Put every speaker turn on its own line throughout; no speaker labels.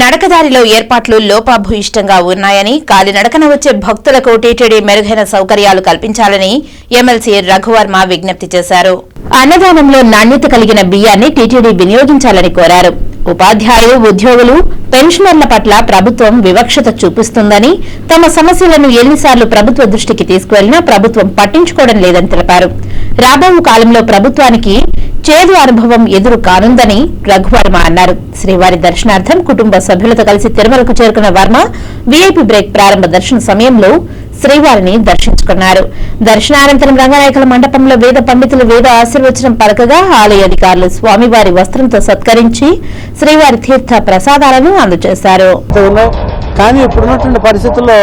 నడకదారిలో ఏర్పాట్లు లోపాభూయిష్టంగా ఉన్నాయని కాలినడకన వచ్చే భక్తులకు టీటీడీ మెరుగైన సౌకర్యాలు కల్పించాలని ఎమ్మెల్సీ రఘువర్మ విజ్ఞప్తి చేశారు. అన్నదానంలో నాణ్యత కలిగిన బియ్యాన్ని టీటీడీ వినియోగించాలని కోరారు. ఉపాధ్యాయులు ఉద్యోగులు పెన్షనర్ల పట్ల ప్రభుత్వం వివక్షత చూపిస్తుందని తమ సమస్యలను ఎన్నిసార్లు ప్రభుత్వ దృష్టికి తీసుకువెళ్ళినా ప్రభుత్వం పట్టించుకోవడం లేదని తెలిపారు. రాబో కాలంలో ప్రభుత్వానికి చేదు అనుభవం ఎదురు కానుందని రఘువర్మ అన్నారు. శ్రీవారి దర్శనార్థం కుటుంబ సభ్యులతో కలిసి తిరుమలకు చేరుకున్న వర్మ వీఐపీ బ్రేక్ ప్రారంభ దర్శన సమయంలో శ్రీవారిని దర్శించుకున్నారు. దర్శనానంతరం రంగనాయకుల మండపంలో వేద పండితులు వేద ఆశీర్వచనం పలకగా ఆలయ అధికారులు స్వామివారి వస్త్రంతో సత్కరించి శ్రీవారి తీర్థ ప్రసాదాలను అందజేశారు.
కానీ ఇప్పుడున్నటువంటి పరిస్థితుల్లో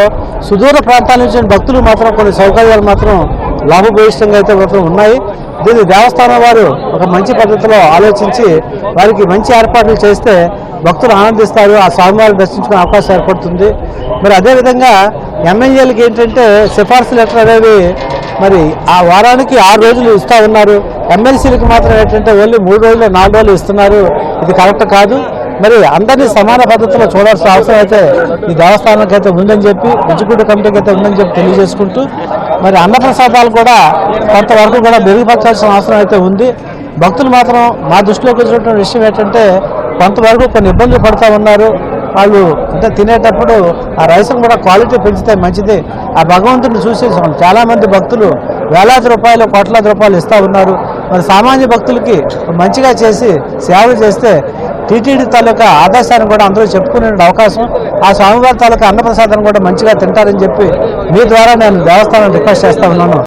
సుదూర ప్రాంతాల నుంచి భక్తులు మాత్రం కొన్ని సౌకర్యాలు మాత్రం లాభభూయిష్టంగా అయితే మాత్రం ఉన్నాయి. దీన్ని దేవస్థానం వారు ఒక మంచి పద్ధతిలో ఆలోచించి వారికి మంచి ఏర్పాట్లు చేస్తే భక్తులు ఆనందిస్తారు ఆ స్వామివారిని దర్శించుకునే అవకాశం ఏర్పడుతుంది. మరి అదేవిధంగా ఎమ్మెల్యేలకు ఏంటంటే సిఫార్సు లెటర్ అనేవి మరి ఆ వారానికి ఆరు రోజులు ఇస్తూ ఉన్నారు. ఎమ్మెల్సీలకు మాత్రం ఏంటంటే ఓన్లీ మూడు రోజులు నాలుగు రోజులు ఇస్తున్నారు. ఇది కరెక్ట్ కాదు. మరి అందరినీ సమాన పద్ధతిలో చూడాల్సిన అవసరం అయితే ఈ దేవస్థానానికి అయితే ఉందని చెప్పి ఎగ్జిక్యూటివ్ కమిటీకి అయితే ఉందని చెప్పి తెలియజేసుకుంటూ మరి అన్నప్రసాదాలు కూడా కొంతవరకు కూడా మెరుగుపరచాల్సిన అవసరం అయితే ఉంది. భక్తులు మాత్రం మా దృష్టిలోకి వచ్చినటువంటి విషయం ఏంటంటే కొంతవరకు కొన్ని ఇబ్బందులు పడుతూ ఉన్నారు. వాళ్ళు అంటే తినేటప్పుడు ఆ రైస్ను కూడా క్వాలిటీ పెంచితే మంచిది. ఆ భగవంతుడిని చూసి చాలామంది భక్తులు వేలాది రూపాయలు కోట్లాది రూపాయలు ఇస్తూ ఉన్నారు. మరి సామాన్య భక్తులకి మంచిగా చేసి సేవలు చేస్తే టీటీడీ తాలూకా ఆదర్శాన్ని కూడా అందరూ చెప్పుకునే అవకాశం. ఆ స్వామివారి తాలూకా అన్నప్రసాదాన్ని కూడా మంచిగా తింటారని చెప్పి మీ ద్వారా నేను దేవస్థానం రిక్వెస్ట్ చేస్తా ఉన్నాను.